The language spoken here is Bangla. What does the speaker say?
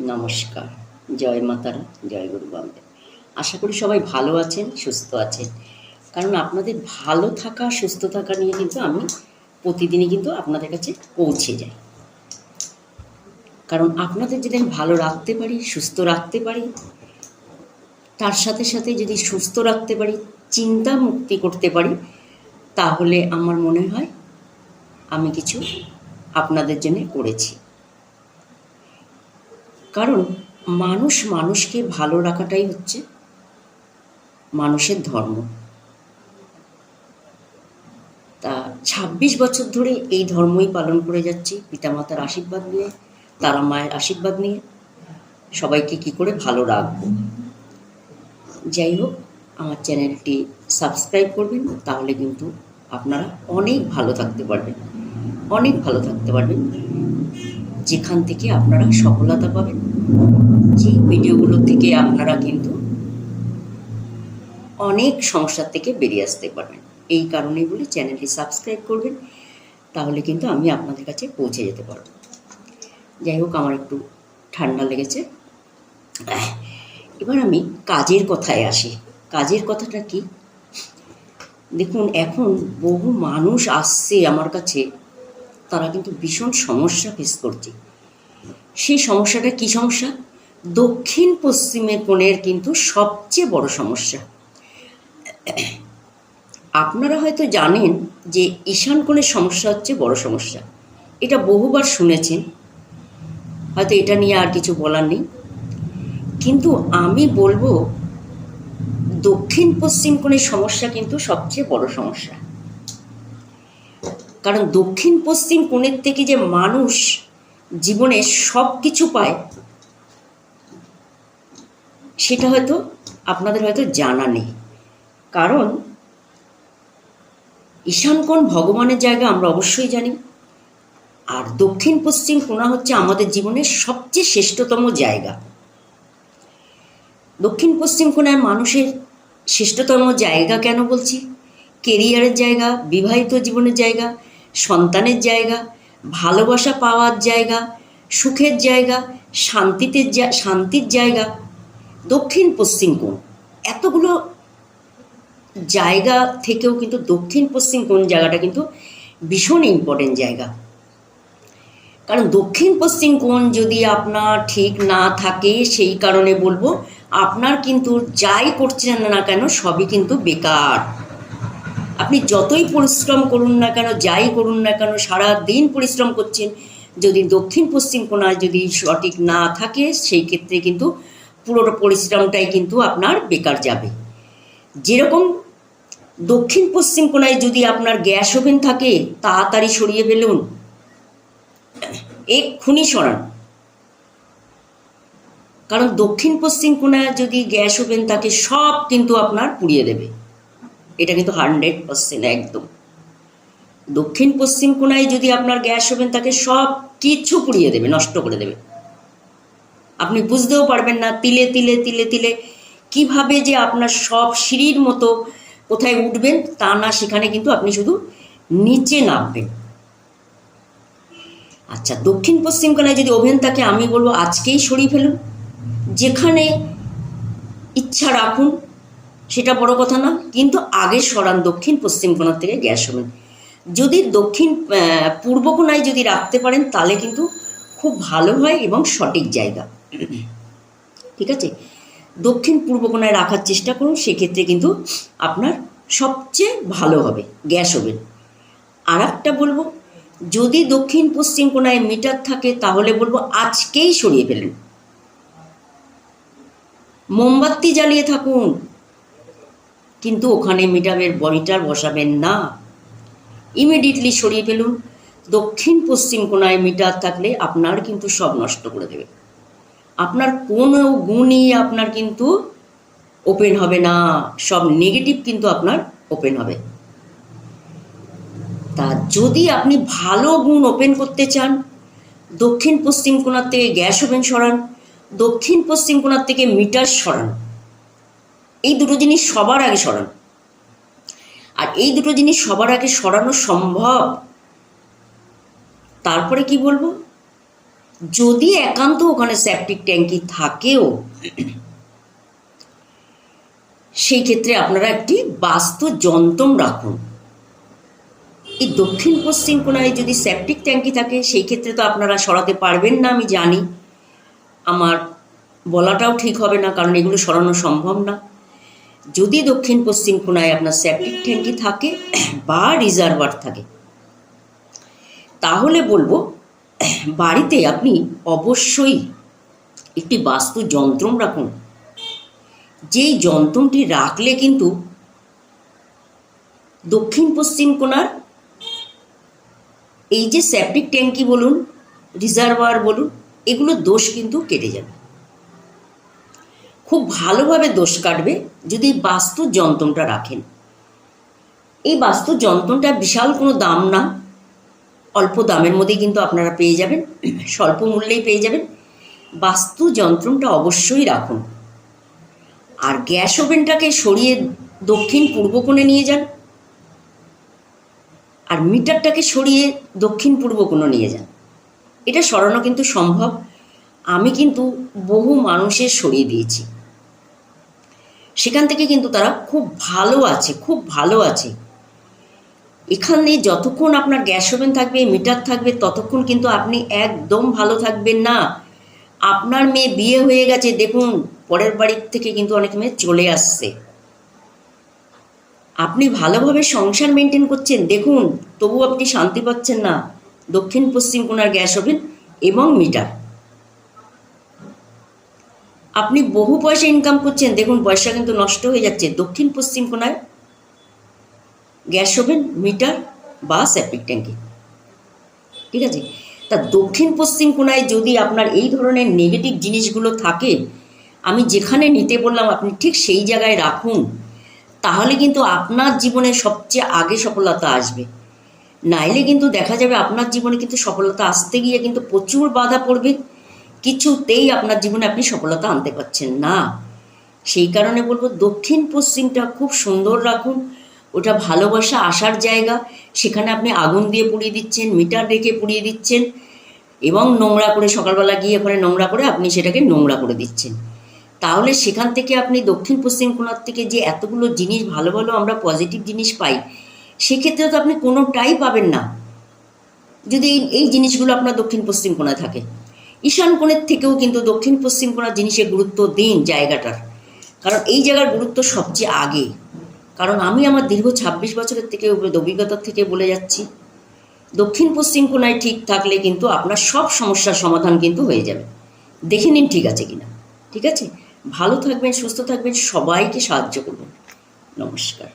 নমস্কার। জয় মাতারা জয় গুরু বামদেব। আশা করি সবাই ভালো আছেন, সুস্থ আছেন। কারণ আপনাদের ভালো থাকা, সুস্থ থাকা নিয়ে কিন্তু আমি প্রতিদিনই কিন্তু আপনাদের কাছে পৌঁছে যাই। কারণ আপনাদের যদি আমি ভালো রাখতে পারি, সুস্থ রাখতে পারি, তার সাথে সাথে যদি সুস্থ রাখতে পারি, চিন্তা মুক্তি করতে পারি, তাহলে আমার মনে হয় আমি কিছু আপনাদের জন্য করেছি। কারণ মানুষ মানুষকে ভালো রাখাটাই হচ্ছে মানুষের ধর্ম। তা ছাব্বিশ বছর ধরে এই ধর্মই পালন করে যাচ্ছি, পিতামাতার আশীর্বাদ নিয়ে, তারা মায়ের আশীর্বাদ নিয়ে। সবাইকে কি করে? ভালো রাখব। যাই হোক, আমার চ্যানেলটি সাবস্ক্রাইব করবেন, তাহলে কিন্তু আপনারা অনেক ভালো থাকতে পারবেন। অনেক ভালো থাকতে পারবেন। যেখান থেকে আপনারা সফলতা পাবেন। যে ভিডিওগুলো থেকে আপনারা কিন্তু অনেক সমস্যার থেকে বেরিয়ে আসতে পারবেন। এই কারণেই বলে চ্যানেলটি সাবস্ক্রাইব করবেন, তাহলে কিন্তু আমি আপনাদের কাছে পৌঁছে যেতে পারব। যাই হোক, আমার একটু ঠান্ডা লেগেছে। এবার আমি কাজের কথায় আসি। কাজের কথাটা কি? দেখুন, এখন বহু মানুষ আসছে আমার কাছে। তারা কিন্তু ভীষণ সমস্যা ফেস করছে। সেই সমস্যাটা কি সমস্যা? দক্ষিণ পশ্চিমে কোণের কিন্তু সবচেয়ে বড় সমস্যা। আপনারা হয়তো জানেন যে ঈশান কোণের সমস্যা হচ্ছে বড় সমস্যা। এটা বহুবার শুনেছেন হয়তো এটা নিয়ে আর কিছু বলার নেই। কিন্তু আমি বলব, দক্ষিণ পশ্চিম কোণের সমস্যা কিন্তু সবচেয়ে বড় সমস্যা। কারণ দক্ষিণ পশ্চিম কোণের থেকে যে মানুষ জীবনে সব কিছু পায়, সেটা হয়তো আপনাদের হয়তো জানা নেই। কারণ ঈশানকোণ ভগবানের জায়গা আমরা অবশ্যই জানি। আর দক্ষিণ পশ্চিম কোণা হচ্ছে আমাদের জীবনের সবচেয়ে শ্রেষ্ঠতম জায়গা। দক্ষিণ পশ্চিম কোণায় মানুষের শ্রেষ্ঠতম জায়গা কেন বলছি? কেরিয়ারের জায়গা, বিবাহিত জীবনের জায়গা সন্তানের জায়গা, ভালোবাসা পাওয়ার জায়গা, সুখের জায়গা, শান্তিতে শান্তির জায়গা, দক্ষিণ পশ্চিম কোণ। এতগুলো জায়গা থেকেও কিন্তু দক্ষিণ পশ্চিম কোণ জায়গাটা কিন্তু ভীষণ ইম্পর্টেন্ট জায়গা। কারণ দক্ষিণ পশ্চিম কোণ যদি আপনার ঠিক না থাকে, সেই কারণে বলব, আপনার কিন্তু যাই করছেন না কেন, সবই কিন্তু বেকার। আপনি যতই পরিশ্রম করুন না কেন, যাই করুন না কেন সারা দিন পরিশ্রম করছেন, যদি দক্ষিণ পশ্চিম কোণায় যদি সঠিক না থাকে, সেই ক্ষেত্রে কিন্তু পুরো পরিশ্রমটাই কিন্তু আপনার বেকার যাবে। যেরকম দক্ষিণ পশ্চিম কোণায় যদি আপনার গ্যাস ওভেন থাকে, তাড়াতাড়ি সরিয়ে ফেলুন। এক্ষুনি সরান। কারণ দক্ষিণ পশ্চিম কোণায় যদি গ্যাস ওভেন থাকে, সব কিন্তু আপনার পুড়িয়ে দেবে। এটা কিন্তু হান্ড্রেড পার্সেন্ট একদম। দক্ষিণ পশ্চিম কোণায় যদি আপনার গ্যাস ওভেন থাকে, সব কিছু পুড়িয়ে দেবে, নষ্ট করে দেবে। আপনি বুঝতেও পারবেন না, তিলে তিলে তিলে তিলে কীভাবে যে আপনার সব সিঁড়ির মতো কোথায় উঠবেন, তা না, সেখানে কিন্তু আপনি শুধু নিচে নামবেন। আচ্ছা দক্ষিণ পশ্চিম কোণায় যদি ওভেন থাকে, আমি বলব আজকেই সরিয়ে ফেলুন। যেখানে ইচ্ছা রাখুন সেটা বড় কথা না, কিন্তু আগে সরান দক্ষিণ, পশ্চিম কোণার থেকে গ্যাস ওভেন যদি দক্ষিণ পূর্ব কোণায় যদি রাখতে পারেন, তাহলে কিন্তু খুব ভালো হয় এবং সঠিক জায়গা। ঠিক আছে? দক্ষিণ, পূর্ব কোণায় রাখার চেষ্টা করুন, সেক্ষেত্রে কিন্তু আপনার সবচেয়ে ভালো হবে, গ্যাস ওভেন আর একটা বলব, যদি দক্ষিণ, পশ্চিম কোণায় মিটার থাকে, তাহলে বলব আজকেই সরিয়ে ফেলুন। মোমবাতি জ্বালিয়ে থাকুন। কিন্তু ওখানে মিটারের মিটার বসাবেন না। ইমিডিয়েটলি সরিয়ে ফেলুন। দক্ষিণ পশ্চিম কোণায় মিটার থাকলে আপনার কিন্তু সব নষ্ট করে দেবে। আপনার কোনো গুণই আপনার কিন্তু ওপেন হবে না। সব নেগেটিভ কিন্তু আপনার ওপেন হবে। তা যদি আপনি ভালো গুণ ওপেন করতে চান, দক্ষিণ পশ্চিম কোণার থেকে গ্যাস ওভেন সরান, দক্ষিণ পশ্চিম কোণার থেকে মিটার সরান। এই দুটো জিনিস সবার আগে সরান। আর এই দুটো জিনিস সবার আগে সরানো সম্ভব। তারপরে কি বলব? যদি একান্ত ওখানে সেপটিক ট্যাঙ্কি থাকেও, সেই ক্ষেত্রে আপনারা একটি বাস্তু যন্ত্রম রাখুন। এই দক্ষিণ পশ্চিম কোণায় যদি সেপটিক ট্যাঙ্কি থাকে, সেই ক্ষেত্রে তো আপনারা সরাতে পারবেন না, আমি জানি। আমার বলাটাও ঠিক হবে না, কারণ এগুলো সরানো সম্ভব না। যদি দক্ষিণ পশ্চিম কোণায় আপনার সেপটিক ট্যাঙ্কি থাকে বা রিজার্ভার থাকে, তাহলে বলব, বাড়িতে আপনি অবশ্যই একটি বাস্তু যন্ত্রম রাখুন। যেই যন্ত্রটি রাখলে কিন্তু দক্ষিণ পশ্চিম কোণার এই যে সেপটিক ট্যাঙ্কি বলুন রিজার্ভার বলুন, এগুলো দোষ কিন্তু কেটে যাবে। খুব ভালোভাবে দোষ কাটবে যদি এই বাস্তু যন্ত্রটা রাখেন। এই বাস্তু যন্ত্রটা বিশাল কোনো দাম না। অল্প দামের মধ্যেই কিন্তু আপনারা পেয়ে যাবেন, স্বল্প মূল্যেই পেয়ে যাবেন। বাস্তু যন্ত্রটা অবশ্যই রাখুন। আর গ্যাস ওভেনটাকে সরিয়ে দক্ষিণ পূর্ব কোণে নিয়ে যান। আর মিটারটাকে সরিয়ে দক্ষিণ পূর্ব কোণে নিয়ে যান। এটা সরানো কিন্তু সম্ভব। আমি কিন্তু বহু মানুষের সরিয়ে দিয়েছি। সেখান থেকে কিন্তু তারা খুব ভালো আছে, খুব ভালো আছে। এখানে যতক্ষণ আপনার গ্যাস ওভেন থাকবে, মিটার থাকবে, ততক্ষণ কিন্তু আপনি একদম ভালো থাকবেন না। আপনার মেয়ে বিয়ে হয়ে গেছে, দেখুন, পরের বাড়ির থেকে কিন্তু অনেক মেয়ে চলে আসছে। আপনি ভালোভাবে সংসার মেনটেন করছেন, দেখুন তবু আপনি শান্তি পাচ্ছেন না। দক্ষিণ পশ্চিম কোনার গ্যাস ওভেন এবং মিটার। আপনি বহু পয়সা ইনকাম করছেন, দেখুন পয়সা কিন্তু নষ্ট হয়ে যাচ্ছে, দক্ষিণ পশ্চিম কোণায় গ্যাস ওভেন, মিটার বা সেপ্টিক ট্যাঙ্কি। ঠিক আছে? তা দক্ষিণ পশ্চিম কোণায় যদি আপনার এই ধরনের নেগেটিভ জিনিসগুলো থাকে, আমি যেখানে নিতে বললাম, আপনি ঠিক সেই জায়গায় রাখুন, তাহলে কিন্তু আপনার জীবনে সবচেয়ে আগে সফলতা আসবে। নাইলে কিন্তু দেখা যাবে আপনার জীবনে কিন্তু সফলতা আসতে গিয়ে কিন্তু প্রচুর বাধা পড়বে কিছুতেই আপনার জীবনে আপনি সফলতা আনতে পারছেন না। সেই কারণে বলব, দক্ষিণ পশ্চিমটা খুব সুন্দর রাখুন, ওটা ভালোবাসা আসার জায়গা। সেখানে আপনি আগুন দিয়ে পুড়িয়ে দিচ্ছেন, মিটার রেখে পুড়িয়ে দিচ্ছেন এবং নোংরা করে সকালবেলা গিয়ে ওখানে নোংরা করে আপনি সেটাকে নোংরা করে দিচ্ছেন। তাহলে সেখান থেকে আপনি দক্ষিণ পশ্চিম কোণার থেকে যে এতগুলো জিনিস, ভালো ভালো আমরা পজিটিভ জিনিস পাই, সেক্ষেত্রে তো আপনি কোনোটাই পাবেন না। যদি এই জিনিসগুলো আপনার দক্ষিণ পশ্চিম কোণায় থাকে। ঈশান কোণের থেকেও কিন্তু দক্ষিণ পশ্চিম কোণার জিনিসের গুরুত্ব দিন জায়গাটার। কারণ এই জায়গার গুরুত্ব সবচেয়ে আগে। কারণ আমি আমার দীর্ঘ ছাব্বিশ বছরের থেকে অভিজ্ঞতার থেকে বলে যাচ্ছি। দক্ষিণ পশ্চিম কোণায় ঠিক থাকলে কিন্তু আপনার সব সমস্যার সমাধান কিন্তু হয়ে যাবে। দেখে নিন ঠিক আছে কিনা। ঠিক আছে? ভালো থাকবেন, সুস্থ থাকবেন, সবাইকে সাহায্য করবেন। নমস্কার।